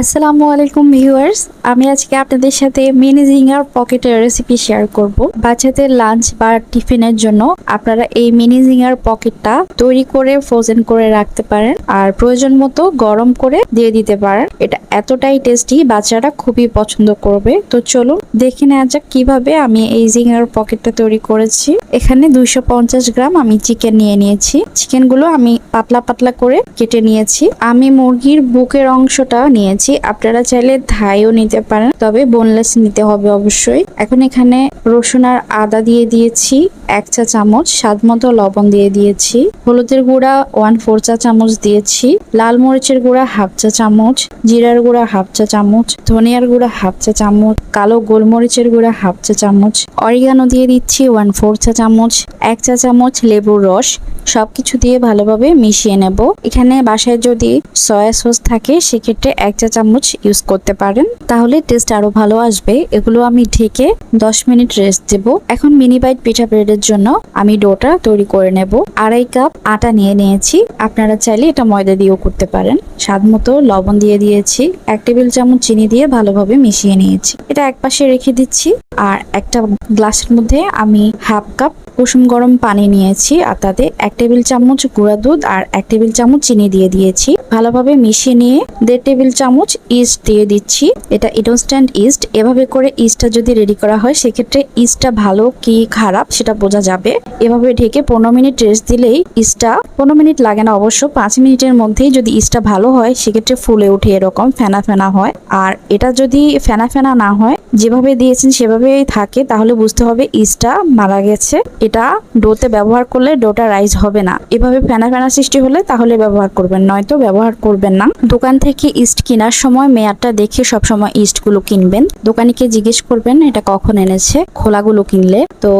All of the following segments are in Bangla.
আসসালামু আলাইকুম ভিউয়ার্স, আমি আজকে আপনাদের সাথে মিনি জিঙ্গার পকেটের রেসিপি শেয়ার করব। বাচ্চাদের লাঞ্চ বা টিফিনের জন্য আপনারা এই মিনি জিঙ্গার পকেটটা তৈরি করে ফ্রোজেন করে রাখতে পারেন আর প্রয়োজন মতো গরম করে দিয়ে দিতে পারেন। এটা এতটাই টেস্টি বাচ্চারা খুবই পছন্দ করবে। তো চলুন দেখে নেওয়া যাক কীভাবে আমি এই জিঙ্গার পকেটটা তৈরি করেছি। এখানে দুইশো পঞ্চাশ গ্রাম আমি চিকেন নিয়ে নিয়েছি। চিকেনগুলো আমি পাতলা পাতলা করে কেটে নিয়েছি। আমি মুরগির বুকের অংশটা নিয়েছি। আপনারা চাইলে ধাইও নিতে পারেন, তবে বোনলেস নিতে হবে অবশ্যই। এখন এখানে রসুন আর আদা দিয়ে দিয়েছি, এক চা চামচ। স্বাদ মতো লবণ দিয়ে দিয়েছি। হলুদের গুঁড়া ওয়ান ফোর চা চামচ দিয়েছি। লাল মরিচের গুঁড়া হাফ চা চামচ। জিরার গুঁড়া হাফ চা চামচ, ধনিয়ার গুঁড়া হাফ চা চামচ, কালো গোলমরিচের গুঁড়া হাফ চা চামচ, অরিগানো দিয়ে দিচ্ছি ওয়ান ফোর চা চামচ, এক চা চামচ লেবুর রস, সবকিছু দিয়ে ভালোভাবে মিশিয়ে নেব। এখানে বাসায় যদি সয়া সস থাকে, সেক্ষেত্রে এক চা চামচ ইউজ করতে পারেন। তাহলে টেস্ট আরও ভালো আসবে। এগুলো আমি ঢেকে দশ মিনিট রেস্ট দেব। এখন মিনি বাইট পিঠা ব্রেডের জন্য আমি ডোটা তৈরি করে নেব। আড়াই কাপ আটা নিয়ে নিয়েছি। আপনারা চাইলে এটা ময়দা দিয়েও করতে পারেন। স্বাদ মতো লবণ দিয়ে দিয়েছি। এক টেবিল চামচ চিনি দিয়ে ভালোভাবে মিশিয়ে নিয়েছি। এটা এক পাশে রেখে দিচ্ছি আর একটা গ্লাসের মধ্যে আমি হাফ কাপ কুসুম গরম পানি নিয়েছি আর তাতে এক টেবিল চামচ গুঁড়া দুধ আর এক টেবিল চামচ চিনি দিয়ে দিয়েছি। ভালোভাবে মিশিয়ে নিয়ে দেড় টেবিল চামচ ইস্ট দিয়ে দিচ্ছি। এটা ইনস্ট্যান্ট ইস্ট। এভাবে করে ইস্টটা যদি রেডি করা হয়, সেক্ষেত্রে ইস্টটা ভালো কি খারাপ সেটা বোঝা যাবে। এভাবে ঢেকে পনেরো মিনিট রেস্ট দিলেই ইস্টটা পনেরো মিনিট লাগে না অবশ্য, পাঁচ মিনিটের মধ্যেই যদি ইস্টটা ভালো হয়, সেক্ষেত্রে ফুলে উঠে এরকম ফেনা ফেনা হয়। আর এটা যদি ফেনা ফেনা না হয়, যেভাবে দিয়েছেন সেভাবেই থাকে, তাহলে বুঝতে হবে ইস্টটা মারা গেছে। এটা ডোতে ব্যবহার করলে ডোটা রাইজ হবে না। এভাবে ফেনা ফেনা সৃষ্টি হলে তাহলে ব্যবহার করবেন, নয়তো ব্যবহার করবেন না। দোকান থেকে ইস্ট কেনার সময় মেয়াদটা দেখে সবসময় ইস্টগুলো কিনবেন। দোকানিকে জিজ্ঞেস করবেন, এটা কখন এনেছে? খোলাগুলো কিনলে। তো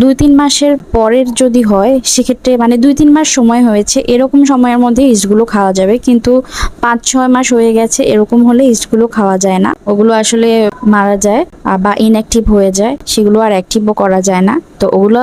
দুই তিন মাসের পরের যদি হয়, সেক্ষেত্রে মানে দুই তিন মাস সময় হয়েছে, এরকম সময়ের মধ্যে ইস্টগুলো খাওয়া যাবে। কিন্তু পাঁচ, ছয় মাস হয়ে গেছে, এরকম হলে ইস্টগুলো খাওয়া যায় না। ওগুলো আসলে মারা যায় বা ইনঅ্যাক্টিভ হয়ে যায়, সেগুলো আর অ্যাক্টিভও করা যায় না। তো ওগুলো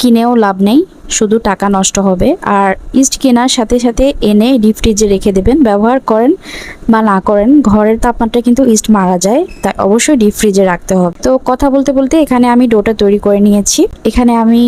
কিনেও লাভ নেই, শুধু টাকা নষ্ট হবে। আর ইস্ট কেনার সাথে সাথে এনে ডিপ ফ্রিজে রেখে দেবেন। ব্যবহার করেন বা না করেন, ঘরের তাপমাত্রা কিন্তু ইস্ট মারা যায়, তাই অবশ্যই ডিপ ফ্রিজে রাখতে হবে। তো কথা বলতে বলতে এখানে আমি ডোটা তৈরি করে নিয়েছি। এখানে আমি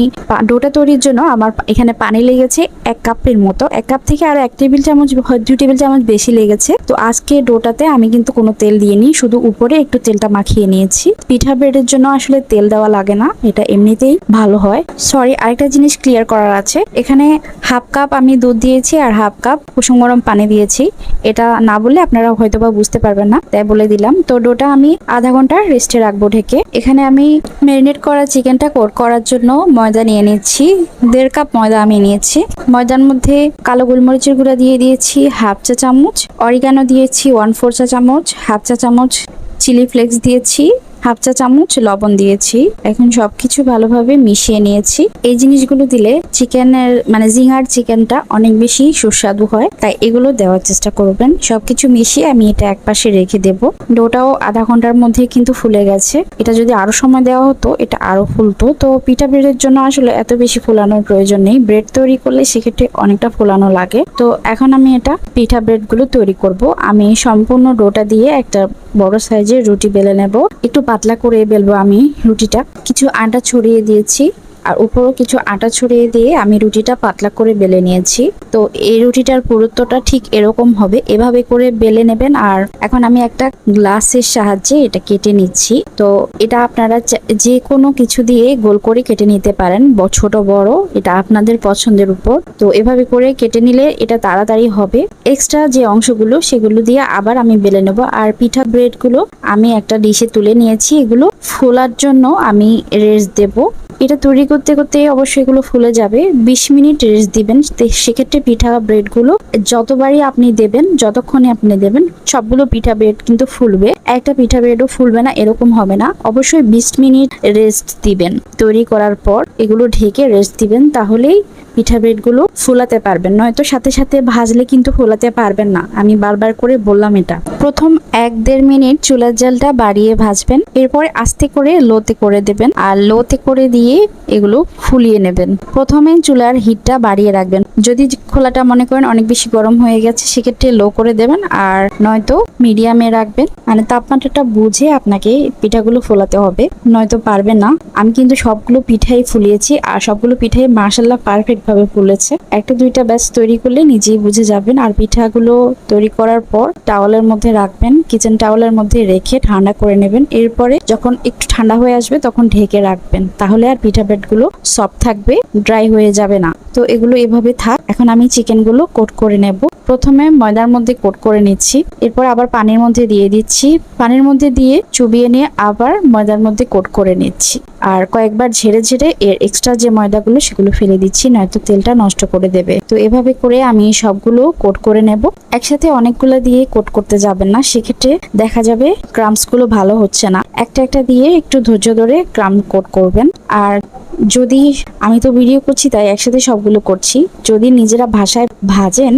ডোটা তৈরির জন্য আমার এখানে পানি লেগেছে এক কাপের মতো। এক কাপ থেকে আর এক টেবিল চামচ দু টেবিল চামচ বেশি লেগেছে। তো আজকে ডোটাতে আমি কিন্তু কোনো তেল দিইনি, শুধু উপরে একটু তেলটা মাখিয়ে নিয়েছি। পিঠা ব্রেডের জন্য আসলে তেল দেওয়া লাগে না, এটা এমনিতেই ভালো হয়। সরি আরেকটা জিনিস ক্লিয়ার করার আছে। এখানে হাফ কাপ আমি দুধ দিয়েছি আর হাফ কাপ কুসুম গরম পানি দিয়েছি। এটা না বলে আপনারা হয়তো বা বুঝতে পারবেন না, তাই বলে দিলাম। তো ডোটা আমি আধা ঘণ্টা রেস্টে রাখব ঢেকে। এখানে আমি ম্যারিনেট করা চিকেনটা কোট করার জন্য ময়দা নিয়ে নিচ্ছি। দেড় কাপ ময়দা আমি নিয়েছি। ময়দার মধ্যে কালো গোলমরিচের গুঁড়া দিয়ে দিয়েছি হাফ চা চামচ। অরিগানো দিয়েছি ওয়ান ফোর চা চামচ। হাফ চা চামচ চিলি ফ্লেক্স দিয়েছি। হাফ চা চামচ লবণ দিয়েছি। এখন সবকিছু ভালোভাবে মিশিয়ে নিয়েছি। এই জিনিসগুলো দিলে চিকেনের মানে জিঙার চিকেনটা অনেক বেশি সুস্বাদু হয়। তাই এগুলো দেওয়ার চেষ্টা করবেন। সবকিছু মিশিয়ে আমি এটা একপাশে রেখে দেব। ডোটাও আধা ঘণ্টার মধ্যে কিন্তু ফুলে গেছে। এটা যদি আরও সময় দেওয়া হতো, এটা আরও ফুলতো। তো পিঠা ব্রেডের জন্য আসলে এত বেশি ফোলানোর প্রয়োজন নেই। ব্রেড তৈরি করলে সেক্ষেত্রে অনেকটা ফোলানো লাগে। তো এখন আমি এটা পিঠা ব্রেডগুলো তৈরি করব। আমি সম্পূর্ণ ডোটা দিয়ে একটা বড় সাইজের রুটি বেলে নেব। একটু পাতলা করে বেলবো আমি রুটিটা। কিছু আটা ছড়িয়ে দিয়েছি। আর উপরও কিছু আটা ছড়িয়ে দিয়ে আমি রুটিটা পাতলা করে বেলে নিয়েছি। তো এই রুটিটার পুরুত্বটা ঠিক এরকম হবে। এভাবে করে বেলে নেবেন আর এখন আমি একটা গ্লাসের সাহায্যে এটা কেটে নিচ্ছি। তো এটা আপনারা যে কোনো কিছু দিয়ে গোল করে কেটে নিতে পারেন ছোট, বড়, এটা আপনাদের পছন্দের উপর। তো এভাবে করে কেটে নিলে এটা তাড়াতাড়ি হবে। এক্সট্রা যে অংশগুলো সেগুলো দিয়ে আবার আমি বেলে নেব। আর পিঠা ব্রেডগুলো আমি একটা ডিশে তুলে নিয়েছি। এগুলো ফোলার জন্য আমি রেস্ট দেব। এটা তৈরি করতে করতে অবশ্যই এগুলো ফুলে যাবে। বিশ মিনিট রেস্ট দিবেন। সেক্ষেত্রে পিঠা ব্রেডগুলো যতবারই আপনি দেবেন, যতক্ষণে আপনি দেবেন, সবগুলো পিঠা ব্রেড কিন্তু ফুলবে। একটা পিঠা ব্রেডও ফুলবে না, এরকম হবে না। অবশ্যই বিশ মিনিট রেস্ট দিবেন। তৈরি করার পর এগুলো ঢেকে রেস্ট দিবেন, তাহলেই পিঠা ব্রেডগুলো ফুলাতে পারবেন। নয়তো সাথে সাথে ভাজলে কিন্তু ফুলাতে পারবেন না। আমি বারবার করে বললাম এটা। প্রথম এক দেড় মিনিট চুলার জালটা বাড়িয়ে ভাজবেন। এরপরে আস্তে করে লোতে করে দেবেন আর লোতে করে দিয়ে এগুলো ফুলিয়ে নেবেন। প্রথমে চুলার হিটটা বাড়িয়ে রাখবেন। যদি খোলাটা মনে করেন অনেক বেশি গরম হয়ে গেছে, সেক্ষেত্রে লো করে দেবেন আর নয়তো মিডিয়ামে রাখবেন। মানে তাপমাত্রাটা বুঝে আপনাকে পিঠাগুলো ফোলাতে হবে। নয়তো পারবে না। আমি কিন্তু সবগুলো পিঠাই ফুলিয়েছি আর সবগুলো পিঠাই মার্শাল্লাহ পারফেক্ট ভাবে ফুলেছে একটা দুইটা ব্যাস তৈরি করলে নিজেই বুঝে যাবেন আর পিঠাগুলো তৈরি করার পর টাওয়ালের মধ্যে রাখবেন কিচেন টাওয়ালের মধ্যে রেখে ঠান্ডা করে নেবেন। এরপরে যখন একটু ঠান্ডা হয়ে আসবে তখন ঢেকে রাখবেন। তাহলে আর পিঠা ব্রেডগুলো সফট থাকবে ড্রাই হয়ে যাবে না। তো এগুলো এভাবে থাক। এখন আমি চিকেনগুলো কোট করে নেব। প্রথমে ময়দার মধ্যে কোট করে নিচ্ছি। এরপর আবার পানির মধ্যে দিয়ে দিচ্ছি। পানির মধ্যে দিয়ে চুবিয়ে নিয়ে আবার ময়দার মধ্যে কোট করে নিচ্ছি। আর কয়েকবার ঝেড়ে ঝেড়ে এর এক্সট্রা যে ময়দাগুলো, সেগুলো ফেলে দিচ্ছি, নয়তো তেলটা নষ্ট করে দেবে। তো এভাবে করে আমি সবগুলো কোট করে নেব। একসাথে অনেকগুলো দিয়ে কোট করতে যাবেন না। সেক্ষেত্রে দেখা যাবে ক্রামসগুলো ভালো হচ্ছে না। একটা একটা দিয়ে একটু ধৈর্য ধরে ক্রাম কোট করবেন। আর যদি আমি তো ভিডিও করছি, তাই একসাথে সবগুলো করছি। যদি নিজেরা ভাষায় ভাজেন,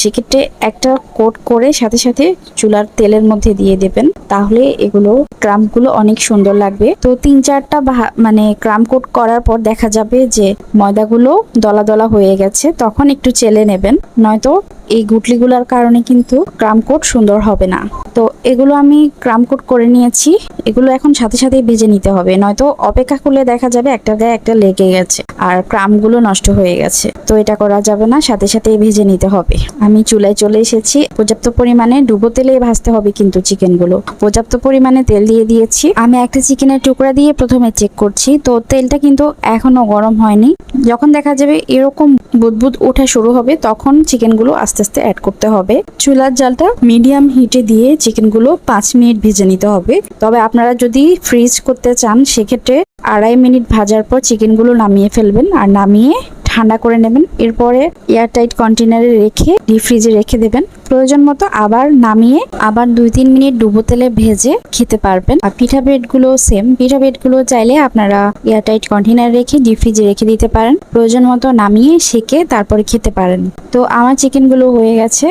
সেক্ষেত্রে একটা কোট করে সাথে সাথে চুলার তেলের মধ্যে দিয়ে দেবেন। তাহলে এগুলো ক্রামগুলো অনেক সুন্দর লাগবে। তো তিন চারটা মানে ক্রাম কোট করার পর দেখা যাবে যে ময়দাগুলো দলা দলা হয়ে গেছে, তখন একটু চেলে নেবেন। নয়তো এই গুটলিগুলোর কারণে কিন্তু ক্রাম কোট সুন্দর হবে না। তো এগুলো আমি ক্রাম কোট করে নিয়েছি। এগুলো এখন সাথে সাথেই ভেজে নিতে হবে। নয়তো অপেক্ষা করলে দেখা যাবে একটা গায়ে একটা লেগে গেছে আর ক্রামগুলো নষ্ট হয়ে গেছে। তো এটা করা যাবে না, সাথে সাথেই ভেজে নিতে হবে। আমি চুলায় চলে এসেছি। পর্যাপ্ত পরিমাণে ডুবো তেলে ভাজতে হবে কিন্তু চিকেনগুলো। পর্যাপ্ত পরিমাণে তেল দিয়ে দিয়েছি। আমি একটা চিকেনের টুকরা দিয়ে প্রথমে চেক করছি। তো তেলটা কিন্তু এখনও গরম হয়নি। যখন দেখা যাবে এরকম বুদবুদ ওঠা শুরু হবে, তখন চিকেনগুলো আস্তে আস্তে আস্তে অ্যাড করতে হবে। চুলার জালটা মিডিয়াম হিটে দিয়ে চিকেনগুলো পাঁচ মিনিট ভেজে নিতে হবে। তবে আপনারা যদি ফ্রিজ করতে চান, সেক্ষেত্রে আড়াই মিনিট ভাজার পর চিকেনগুলো নামিয়ে ফেলবেন। আর নামিয়ে ঠান্ডা করে নেবেন। এরপরে এয়ারটাইট কন্টেনারে রেখে, ডিপ ফ্রিজে রেখে দেবেন। প্রয়োজন মতো আবার নামিয়ে আবার দুই তিন মিনিট ডুবো তেলে ভেজে খেতে পারবেন। আর পিঠা ব্রেডগুলো সেম পিঠা ব্রেডগুলো চাইলে আপনারা এয়ারটাইট কন্টেনারে রেখে, ডিপ ফ্রিজে রেখে দিতে পারেন। প্রয়োজন মতো নামিয়ে সেকে তারপরে খেতে পারেন। তো আমার চিকেনগুলো হয়ে গেছে।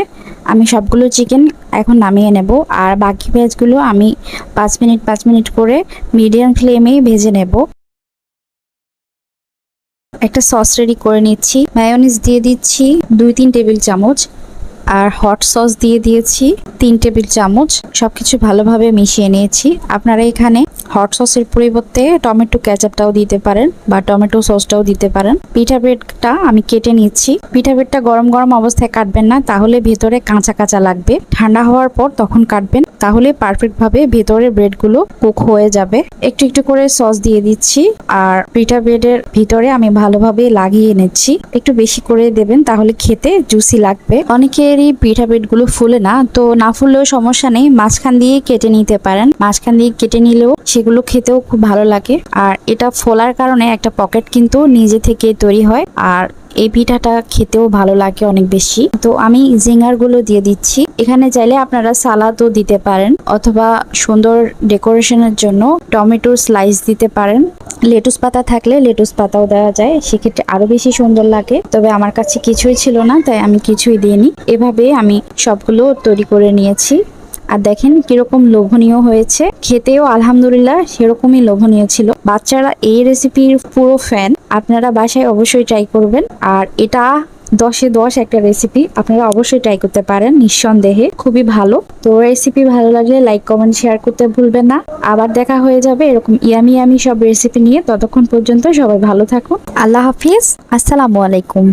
আমি সবগুলো চিকেন এখন নামিয়ে নেব। আর বাকি ভেজগুলো আমি পাঁচ মিনিট পাঁচ মিনিট করে মিডিয়াম ফ্লেমেই ভেজে নেব। একটা সস রেডি করে নিচ্ছি। মায়োনিজ দিয়ে দিচ্ছি দুই তিন টেবিল চামচ। আর হট সস দিয়ে দিয়েছি, তিন টেবিল চামচ, সবকিছু ভালোভাবে মিশিয়ে নিয়েছি। আপনারা এখানে হট সসের পরিবর্তে টমেটো ক্যাচাপটাও দিতে পারেন বা টমেটো সসটাও দিতে পারেন। পিঠা ব্রেডটা আমি কেটে নিচ্ছি। পিঠা ব্রেডটা গরম গরম অবস্থায় কাটবেন না, তাহলে ভেতরে কাঁচা কাঁচা লাগবে। ঠান্ডা হওয়ার পর তখন কাটবেন, তাহলে পারফেক্ট ভাবে ভেতরের ব্রেডগুলো কুক হয়ে যাবে। একটু একটু করে সস দিয়ে দিচ্ছি আর পিঠা ব্রেডের ভিতরে আমি ভালোভাবে লাগিয়ে নিচ্ছি একটু বেশি করে দেবেন, তাহলে খেতে জুসি লাগবে। অনেকেরই পিঠা ব্রেডগুলো ফুলে না, তো না ফুললেও সমস্যা নেই। মাঝখান দিয়ে কেটে নিতে পারেন। মাঝখান দিয়ে কেটে নিলেও সেগুলো খেতেও খুব ভালো লাগে। আর এটা ফোলার কারণে একটা পকেট কিন্তু নিজে থেকে তৈরি হয়। আর এই পিঠাটা খেতেও ভালো লাগে অনেক বেশি। তো আমি জিঙ্গারগুলো দিয়ে দিচ্ছি। এখানে চাইলে আপনারা সালাদও দিতে পারেন। অথবা সুন্দর ডেকোরেশনের জন্য টমেটোর স্লাইস দিতে পারেন। লেটুস পাতা থাকলে লেটুস পাতাও দেওয়া যায়, সেক্ষেত্রে আরও বেশি সুন্দর লাগে। তবে আমার কাছে কিছুই ছিল না, তাই আমি কিছুই দিইনি। এভাবে আমি সবগুলো তৈরি করে নিয়েছি। আর দেখেন কীরকম লোভনীয় হয়েছে। খেতেও আলহামদুলিল্লাহ সেরকমই লোভনীয় ছিল। বাচ্চারা এই রেসিপির পুরো ফ্যান আপনারা বাসায় অবশ্যই ট্রাই করবেন। আর এটা দশে দশ একটা রেসিপি আপনারা অবশ্যই ট্রাই করতে পারেন, নিঃসন্দেহে খুবই ভালো। তো রেসিপি ভালো লাগলে লাইক কমেন্ট শেয়ার করতে ভুলবেন না। আবার দেখা হয়ে যাবে এরকম ইয়ামি ইয়ামি সব রেসিপি নিয়ে। ততক্ষণ পর্যন্ত সবাই ভালো থাকুন। আল্লাহ হাফিজ। আসসালামু আলাইকুম।